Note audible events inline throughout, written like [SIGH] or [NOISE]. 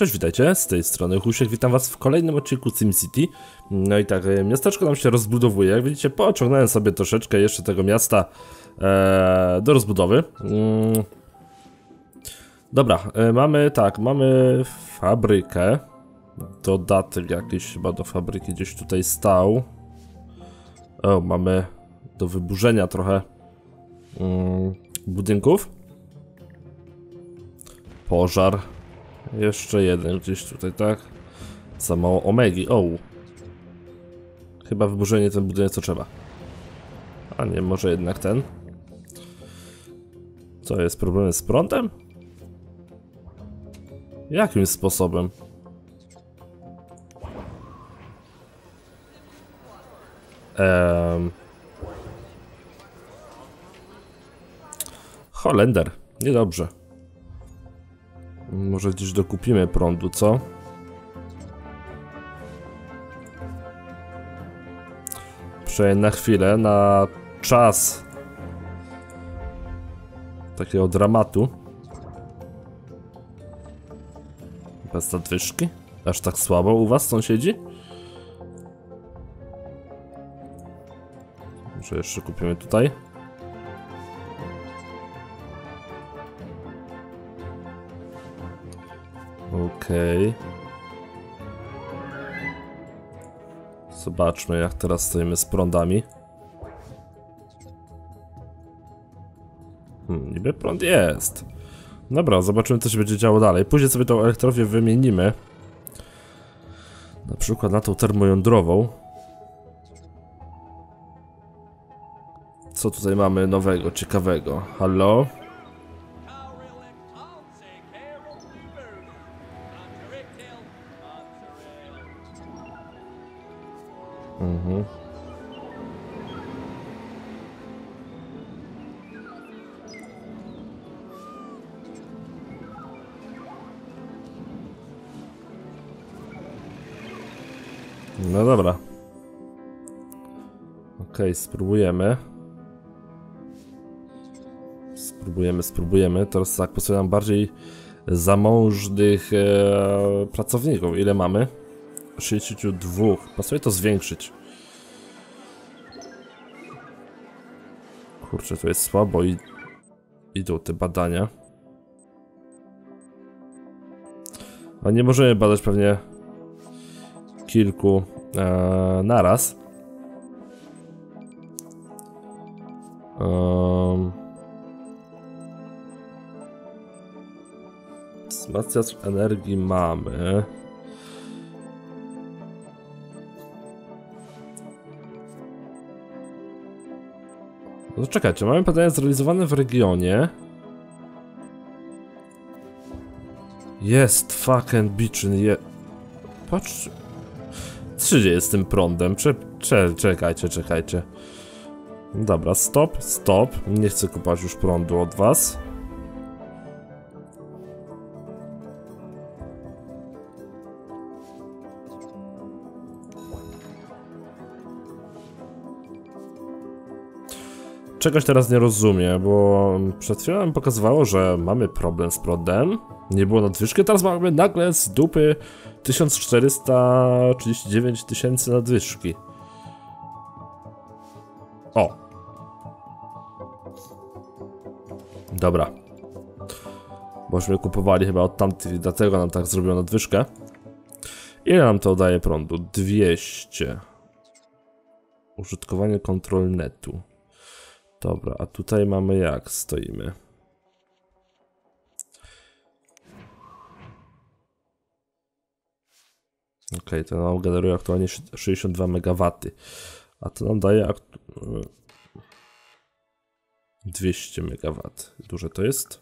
Cześć, witajcie, z tej strony Husiek, witam was w kolejnym odcinku SimCity. No i tak, e, miasteczko nam się rozbudowuje, jak widzicie, pociągnąłem sobie troszeczkę jeszcze tego miasta e, do rozbudowy. Mm. Dobra, e, mamy tak, mamy fabrykę, dodatek jakiś chyba do fabryki gdzieś tutaj stał. O, mamy do wyburzenia trochę mm, budynków. Pożar. Jeszcze jeden gdzieś tutaj, tak? Za mało omegi. O! Chyba wyburzenie ten budynek co trzeba. A nie, może jednak ten? Co jest problem z prądem? Jakim sposobem? Ehm... Holender, niedobrze. Może gdzieś dokupimy prądu, co? Przejdę na chwilę, na czas takiego dramatu. Bez nadwyżki? Aż tak słabo u was sąsiedzi? Może jeszcze kupimy tutaj? Okej. Okay. Zobaczmy jak teraz stoimy z prądami. Hmm, niby prąd jest. Dobra, zobaczymy co się będzie działo dalej. Później sobie tą elektrownię wymienimy. Na przykład na tą termojądrową. Co tutaj mamy nowego, ciekawego? Halo? Mhm. No dobra. Okay, spróbujemy. Spróbujemy, spróbujemy. Teraz tak, posyłam bardziej zamążnych e, pracowników. Ile mamy? 62. Pasuje to zwiększyć. Kurczę, to jest słabo i idą te badania. A nie możemy badać pewnie kilku e, naraz. Um, wzmacniacz energii mamy. No czekajcie, mamy badania zrealizowane w regionie. Jest fucking bitchin, je... Patrz... Co się dzieje z tym prądem? Cze... Cze... Czekajcie, czekajcie. Dobra, stop, stop. Nie chcę kupować już prądu od was. Czegoś teraz nie rozumiem, bo przed chwilą mi pokazywało, że mamy problem z prądem, nie było nadwyżki, teraz mamy nagle z dupy 1439 tysięcy nadwyżki. O. Dobra. Bośmy kupowali chyba od tamtych, dlatego nam tak zrobiło nadwyżkę. Ile nam to daje prądu? 200. Użytkowanie kontrolnetu. Dobra, a tutaj mamy jak stoimy? Ok, to nam generuje aktualnie 62 MW. A to nam daje 200 MW. Duże to jest?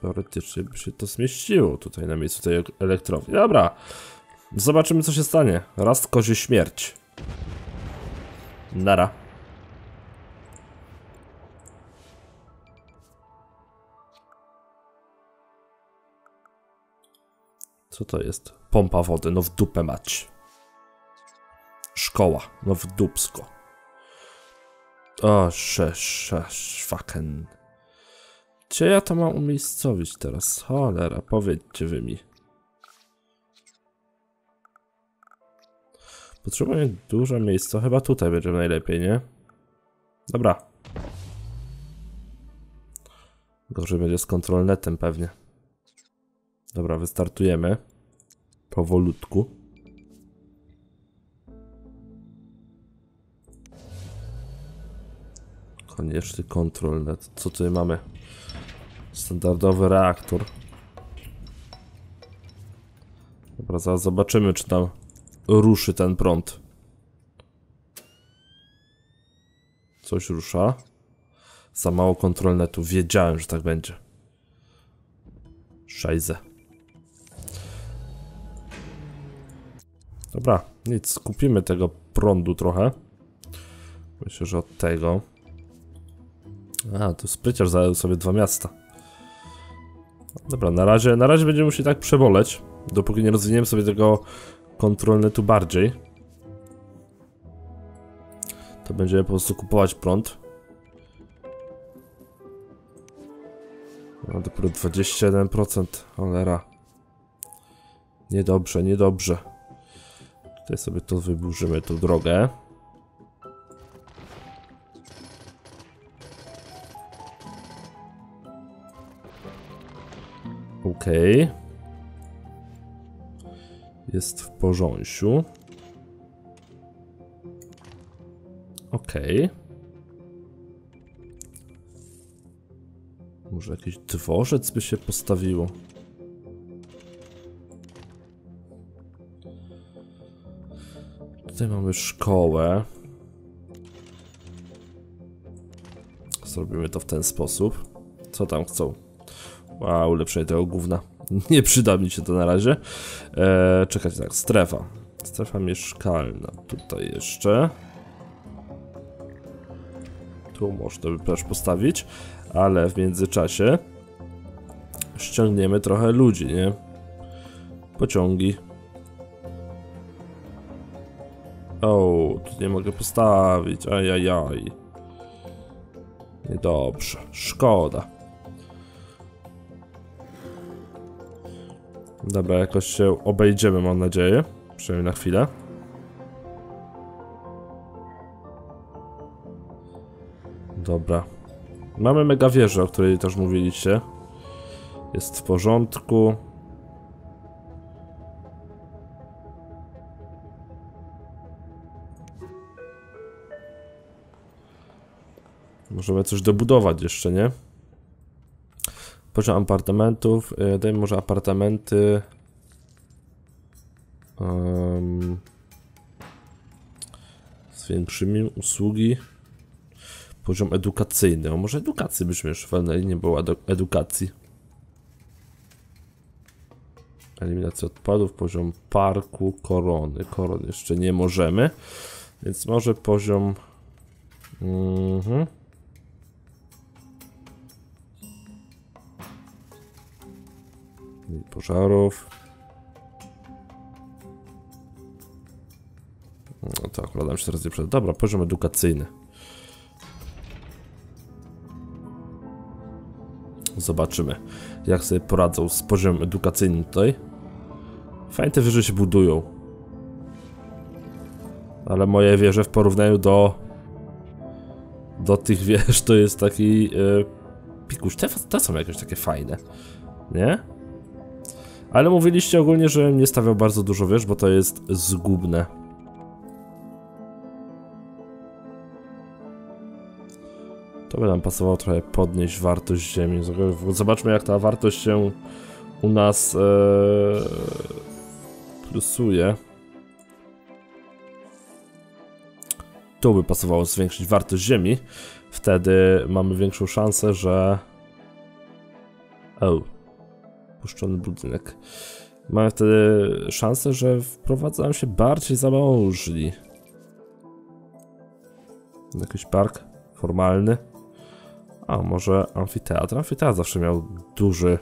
Teoretycznie by się to zmieściło tutaj na miejscu tej elektrowni. Dobra, zobaczymy co się stanie. Raz kozie śmierć. Nara. Co to jest? Pompa wody, no w dupę mać. Szkoła, no w dupsko. O, szesz, szesz, fucking. Gdzie ja to mam umiejscowić teraz? Cholera, powiedzcie wy mi. Potrzebuję duże miejsce, chyba tutaj będzie najlepiej, nie? Dobra. Gorzej będzie z kontrolnetem pewnie. Dobra, wystartujemy. Powolutku. Konieczny kontrolnet. Co tutaj mamy? Standardowy reaktor. Dobra, zaraz zobaczymy, czy tam ruszy ten prąd. Coś rusza. Za mało kontrolnetu. Wiedziałem, że tak będzie. Szajze. Dobra, nic. Kupimy tego prądu trochę. Myślę, że od tego. A, tu spryciarz zajął sobie dwa miasta. Dobra, na razie, na razie będziemy musieli tak przeboleć, dopóki nie rozwiniemy sobie tego kontrolnetu bardziej. To będziemy po prostu kupować prąd. No dopiero 21%, cholera. Niedobrze, niedobrze. Tutaj sobie to wyburzymy, tą drogę. Okej. Okay. Jest w porządku. Okej. Okay. Może jakiś dworzec by się postawiło. Tutaj mamy szkołę. Zrobimy to w ten sposób. Co tam chcą? Wow, ulepszenie tego gówna. [LAUGHS] Nie przyda mi się to na razie. Eee, czekać tak, strefa. Strefa mieszkalna. Tutaj jeszcze. Tu można by też postawić, ale w międzyczasie ściągniemy trochę ludzi, nie? Pociągi. O, tu nie mogę postawić, ajajaj. Niedobrze, szkoda. Dobra, jakoś się obejdziemy, mam nadzieję. Przynajmniej na chwilę. Dobra. Mamy mega wieżę, o której też mówiliście. Jest w porządku. Możemy coś dobudować jeszcze, nie? Poziom apartamentów. Yy, dajmy może apartamenty. Um, zwiększymy usługi. Poziom edukacyjny. O, może edukacji byśmy już walnęli, nie było edukacji. Eliminacja odpadów, poziom parku, korony. Koron jeszcze nie możemy. Więc może poziom... Mhm. Pożarów. No to akurat nam się teraz nie przed. Dobra, poziom edukacyjny. Zobaczymy, jak sobie poradzą z poziomem edukacyjnym tutaj. Fajnie te wieże się budują. Ale moje wieże w porównaniu do do tych wież to jest taki yy, pikuś. Te, te są jakieś takie fajne, nie? Ale mówiliście ogólnie, że nie stawiał bardzo dużo wież, bo to jest zgubne. To by nam pasowało trochę podnieść wartość ziemi. Zobaczmy jak ta wartość się u nas ee, plusuje. Tu by pasowało zwiększyć wartość ziemi. Wtedy mamy większą szansę, że... opuszczony budynek. Mamy wtedy szansę, że wprowadzają się bardziej zamożni. Jakiś park formalny. A może amfiteatr? Amfiteatr zawsze miał duży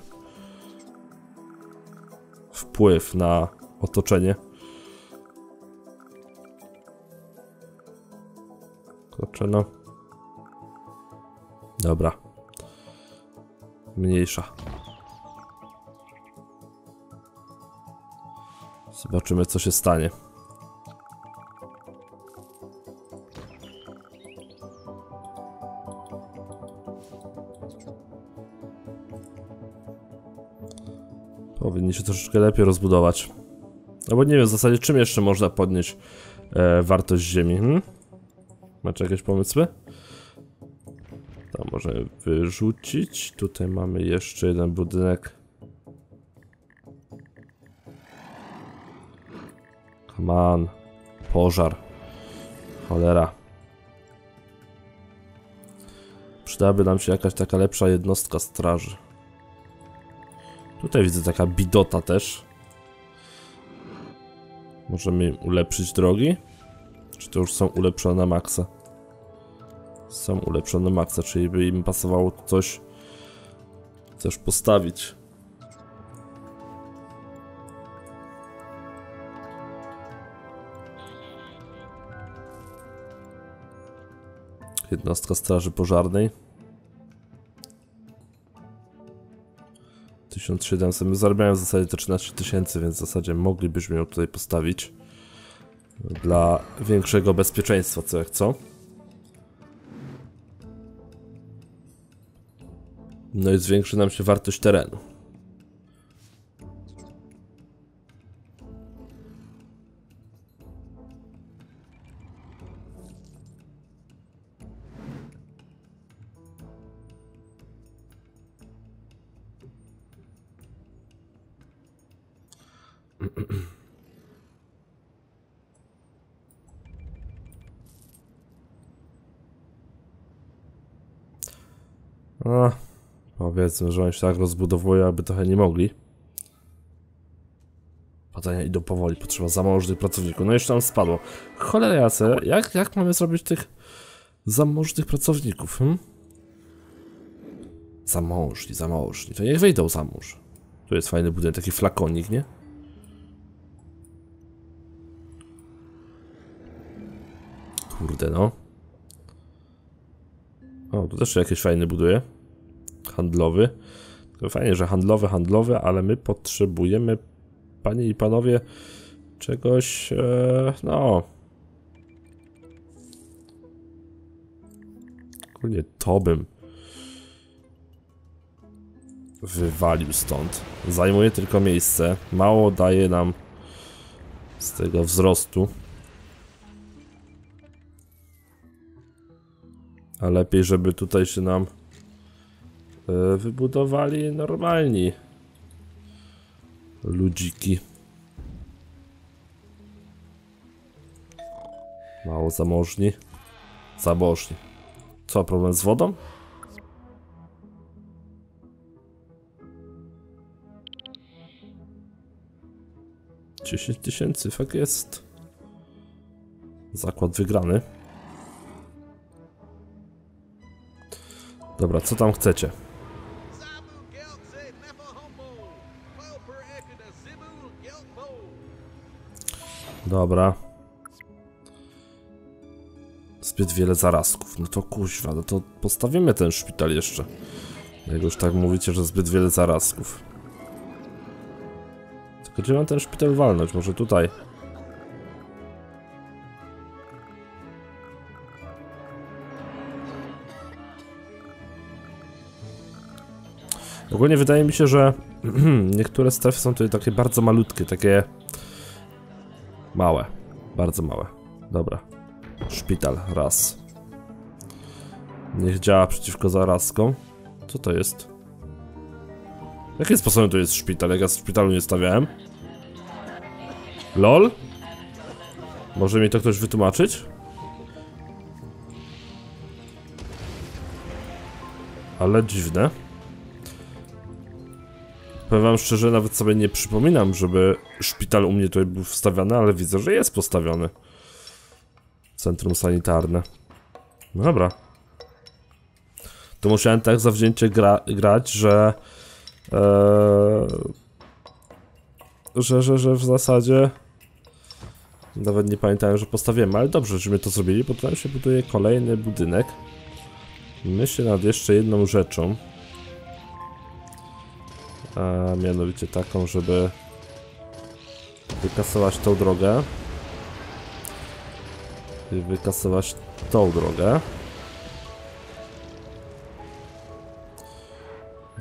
wpływ na otoczenie. Kurczę no. Dobra. Mniejsza. Zobaczymy, co się stanie. Powinni się troszeczkę lepiej rozbudować. No bo nie wiem w zasadzie czym jeszcze można podnieść e, wartość ziemi. Hmm? Macie jakieś pomysły? To możemy wyrzucić. Tutaj mamy jeszcze jeden budynek. Come on. Pożar. Cholera. Przydałaby nam się jakaś taka lepsza jednostka straży. Tutaj widzę taka bidota też. Możemy ulepszyć drogi? Czy to już są ulepszone na maksa? Są ulepszone na maksa, czyli by im pasowało coś też postawić. Jednostka straży pożarnej. 1700. My zarabiałem w zasadzie te 13 tysięcy, więc w zasadzie moglibyśmy ją tutaj postawić. Dla większego bezpieczeństwa, co jak co. No i zwiększy nam się wartość terenu. Powiedzmy, że oni się tak rozbudowują, aby trochę nie mogli. Badania idą powoli, potrzeba zamożnych pracowników. No jeszcze nam spadło. Cholera jace, jak, jak mamy zrobić tych zamożnych pracowników, hm? Zamożni, zamożni. To niech wyjdą za mąż. Tu jest fajny budynek, taki flakonik, nie? Kurde no. O, tu też jakieś fajne buduje. Handlowy. Fajnie, że handlowy, handlowy, ale my potrzebujemy, panie i panowie, czegoś, e, no... Ogólnie to bym wywalił stąd. Zajmuje tylko miejsce. Mało daje nam z tego wzrostu. A lepiej, żeby tutaj się nam wybudowali normalni ludziki. Mało zamożni. Zamożni. Co, problem z wodą? Dziesięć tysięcy, fakt jest. Zakład wygrany. Dobra, co tam chcecie? Dobra. Zbyt wiele zarazków. No to kuźwa, no to postawimy ten szpital jeszcze. Jak już tak mówicie, że zbyt wiele zarazków. Tylko gdzie mam ten szpital walnąć? Może tutaj? Ogólnie wydaje mi się, że [CLEARS THROAT] niektóre strefy są tutaj takie bardzo malutkie, takie małe, bardzo małe. Dobra. Szpital, raz. Niech działa przeciwko zarazkom. Co to jest? Jakim sposobem to jest szpital, jak ja w szpitalu nie stawiałem? LOL? Może mi to ktoś wytłumaczyć? Ale dziwne. Powiem wam szczerze, nawet sobie nie przypominam, żeby szpital u mnie tutaj był wstawiony, ale widzę, że jest postawiony. Centrum sanitarne. No dobra. To musiałem tak zawzięcie gra grać, że... Ee, że, że, że w zasadzie... Nawet nie pamiętałem, że postawiłem, ale dobrze, że to zrobili, bo tutaj się buduje kolejny budynek. Myślę nad jeszcze jedną rzeczą. A mianowicie taką, żeby wykasować tą drogę i wykasować tą drogę.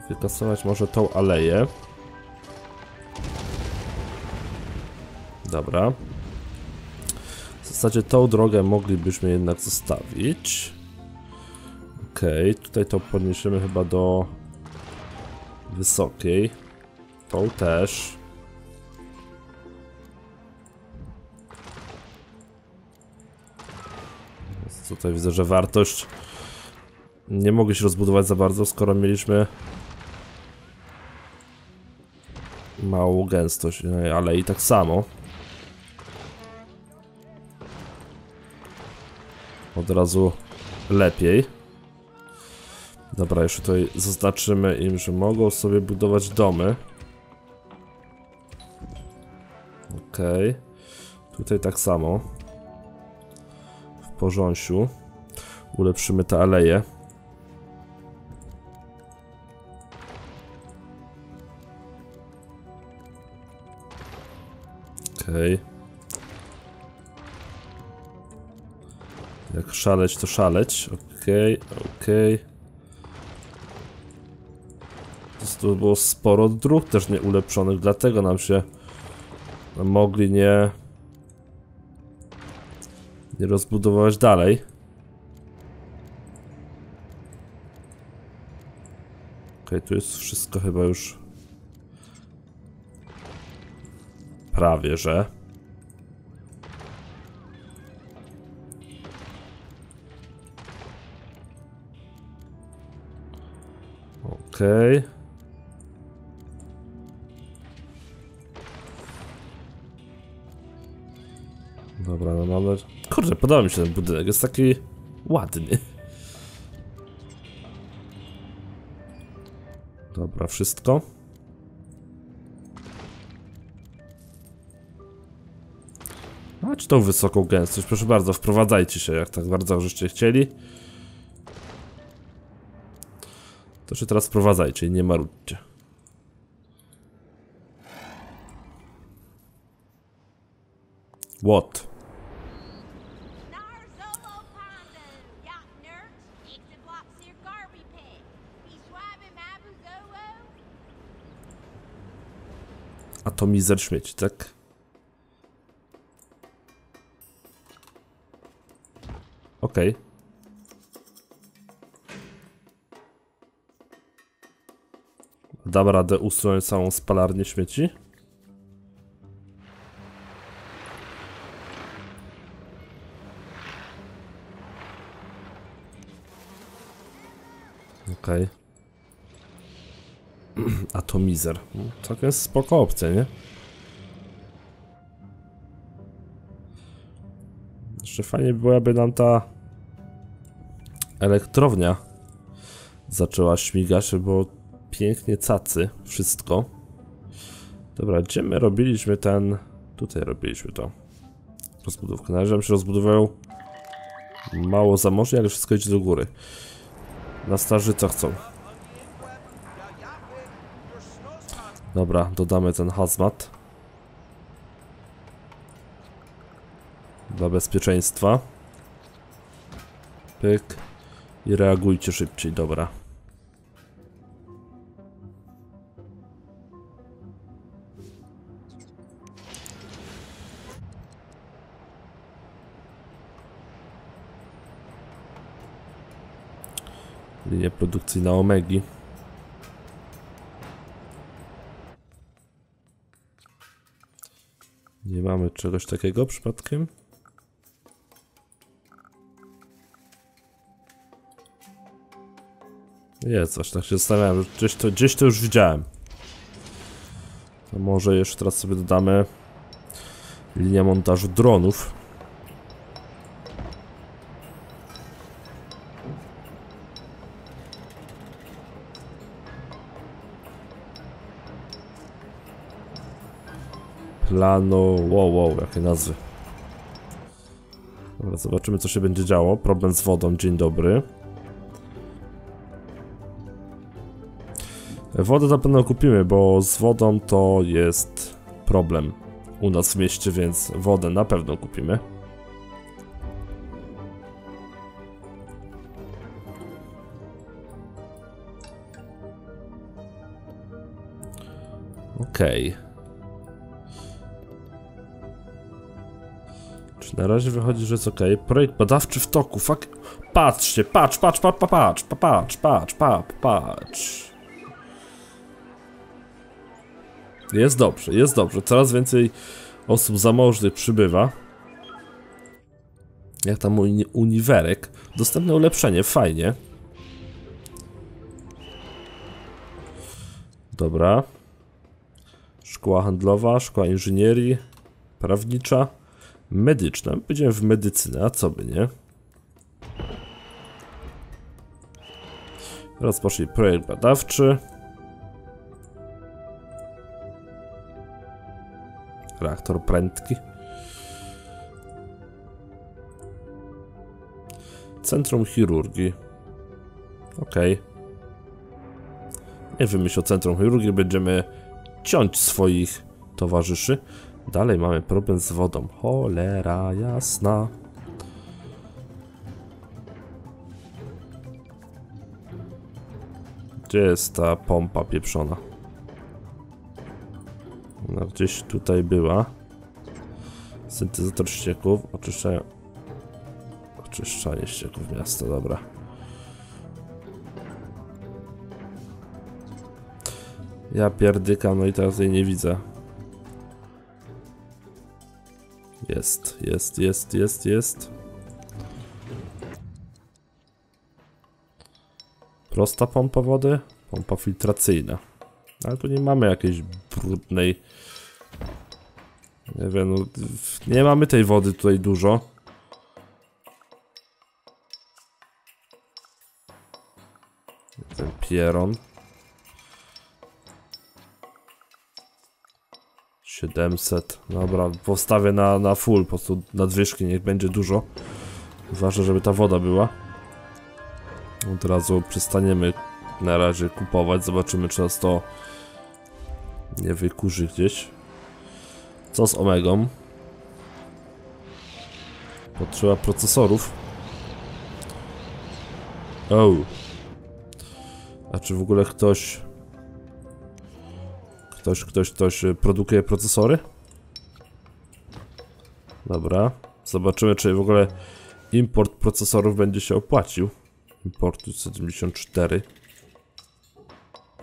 Wykasować może tą aleję. Dobra. W zasadzie tą drogę moglibyśmy jednak zostawić. Okej, tutaj to podniesiemy chyba do wysokiej. Tą też. Tutaj widzę, że wartość nie mogę się rozbudować za bardzo, skoro mieliśmy małą gęstość, no, ale i tak samo. Od razu lepiej. Dobra, jeszcze tutaj zaznaczymy im, że mogą sobie budować domy. Okej. Tutaj tak samo. W porząsiu. Ulepszymy te aleje. Okej. Jak szaleć, to szaleć. Okej, okej. Okay. Tu było sporo dróg też nieulepszonych, dlatego nam się mogli nie nie rozbudowywać dalej. Okej, okay, tu jest wszystko chyba już prawie, że. Okej. Okay. Dobra, no mamy... Kurde, podoba mi się ten budynek, jest taki ładny. Dobra, wszystko. Macie tą wysoką gęstość, proszę bardzo, wprowadzajcie się, jak tak bardzo żeście chcieli. To się teraz wprowadzajcie i nie marudźcie. What? Atomizer śmieci, tak? Okej. Okay. Dam radę usunąć całą spalarnię śmieci? Okej. Okay. Atomizer. Całkiem spoko opcja, nie? Jeszcze fajnie byłaby nam ta elektrownia zaczęła śmigać, bo pięknie cacy wszystko. Dobra, gdzie my robiliśmy ten... Tutaj robiliśmy to. Rozbudówkę. Na razie nam się rozbudowają mało zamożnie, ale wszystko idzie do góry. Na starzyca chcą. Dobra, dodamy ten hazmat. Dla bezpieczeństwa. Pyk. I reagujcie szybciej, dobra. Linia produkcyjna Omegi. Mamy czegoś takiego przypadkiem? Jest coś, tak się zastanawiałem, że gdzieś to, gdzieś to już widziałem. To może jeszcze teraz sobie dodamy linię montażu dronów. Plano... Wow, wow, jakie nazwy. Dobra, zobaczymy co się będzie działo. Problem z wodą, dzień dobry. Wodę na pewno kupimy, bo z wodą to jest problem u nas w mieście, więc wodę na pewno kupimy. Okej. Czy na razie wychodzi, że jest ok? Projekt badawczy w toku, fuck. Patrzcie, patrz, patrz, patrz, patrz, patrz, patrz, patrz, patrz. Jest dobrze, jest dobrze. Coraz więcej osób zamożnych przybywa. Jak tam uni uniwerek. Dostępne ulepszenie, fajnie. Dobra. Szkoła handlowa, szkoła inżynierii, prawnicza, medyczna. Będziemy w medycynę, a co by nie? Rozpocznij projekt badawczy. Reaktor prędki. Centrum chirurgii. Okej. Nie wymyśl o centrum chirurgii, będziemy ciąć swoich towarzyszy. Dalej mamy problem z wodą. Cholera jasna. Gdzie jest ta pompa pieprzona? Ona gdzieś tutaj była. Syntezator ścieków, oczyszczanie... Oczyszczanie ścieków miasta, dobra. Ja pierdykam, no i teraz jej nie widzę. Jest, jest, jest, jest, jest. Prosta pompa wody, pompa filtracyjna. Ale tu nie mamy jakiejś brudnej... Nie wiem, no, nie mamy tej wody tutaj dużo. Ten pieron. 700. Dobra, postawię na, na full, po prostu nadwyżki, niech będzie dużo. Ważne, żeby ta woda była. Od razu przestaniemy na razie kupować, zobaczymy czy nas to nie wykurzy gdzieś. Co z Omegą? Potrzeba procesorów. O. A czy w ogóle ktoś... Ktoś, ktoś, ktoś y, produkuje procesory? Dobra. Zobaczymy, czy w ogóle import procesorów będzie się opłacił. Importu 74.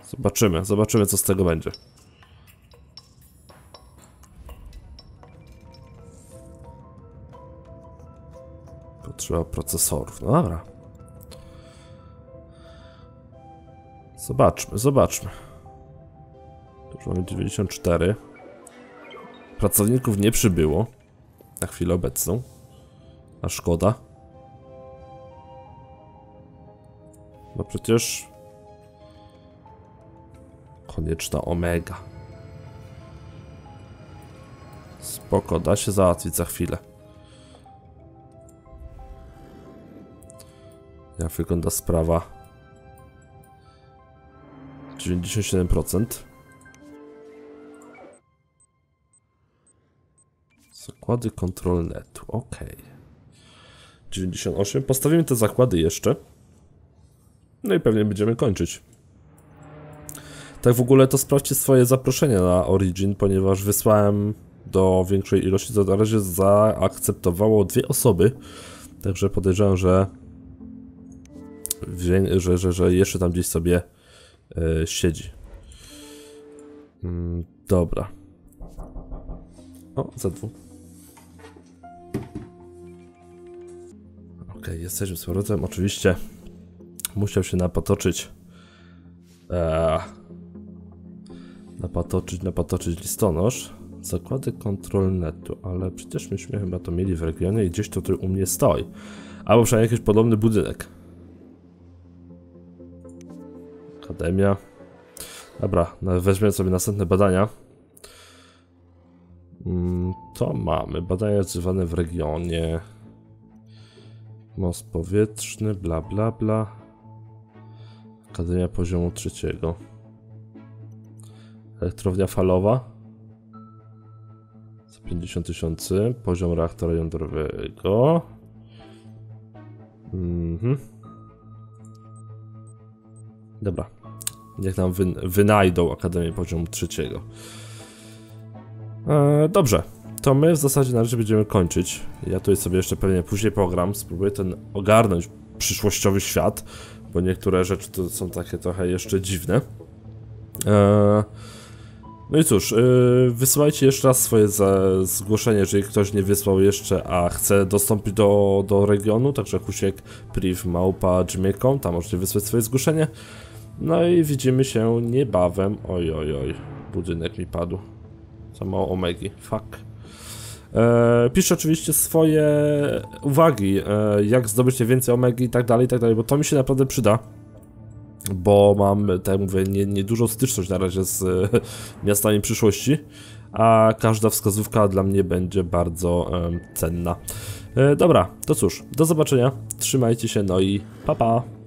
Zobaczymy, zobaczymy co z tego będzie. Potrzeba procesorów. No dobra. Zobaczmy, zobaczmy. Już mamy 94. Pracowników nie przybyło. Na chwilę obecną. A szkoda. No przecież... Konieczna omega. Spoko, da się załatwić za chwilę. Jak wygląda sprawa? 97%. Zakłady kontrolnetu, ok. 98. Postawimy te zakłady jeszcze. No i pewnie będziemy kończyć. Tak w ogóle to sprawdźcie swoje zaproszenia na Origin, ponieważ wysłałem do większej ilości, to na razie zaakceptowało dwie osoby. Także podejrzewam, że, że, że, że jeszcze tam gdzieś sobie e, siedzi. Mm, dobra. O, za dwóch. Ok, jesteśmy z powrotem. Oczywiście musiał się napatoczyć. Eee, napatoczyć, napatoczyć listonosz. Zakłady kontrolnetu, ale przecież myśmy chyba to mieli w regionie i gdzieś to tu u mnie stoi. Albo przynajmniej jakiś podobny budynek. Akademia. Dobra, no, weźmiemy sobie następne badania. Mm, To mamy. Badania odzywane w regionie. Most powietrzny, bla bla bla. Akademia poziomu trzeciego. Elektrownia falowa. Za 50 tysięcy. Poziom reaktora jądrowego. Mhm. Dobra. Niech nam wyn wynajdą Akademię poziomu trzeciego. E, dobrze. To my w zasadzie na razie będziemy kończyć. Ja tutaj sobie jeszcze pewnie później pogram. Spróbuję ten ogarnąć przyszłościowy świat, bo niektóre rzeczy to są takie trochę jeszcze dziwne. E, no i cóż, yy, wysyłajcie jeszcze raz swoje zgłoszenie, jeżeli ktoś nie wysłał jeszcze, a chce dostąpić do, do regionu, także Husiek, priv, małpa, gmail.com, tam możecie wysłać swoje zgłoszenie. No i widzimy się niebawem. Oj, oj, oj, budynek mi padł. Za mało omegi, fuck. E, piszcie oczywiście swoje uwagi, e, jak zdobyć więcej omegi i tak dalej, i tak dalej, bo to mi się naprawdę przyda bo mam, tak jak mówię, nie, nie dużą styczność na razie z e, miastami przyszłości, a każda wskazówka dla mnie będzie bardzo cenna. E, dobra, to cóż, do zobaczenia, trzymajcie się, no i pa pa!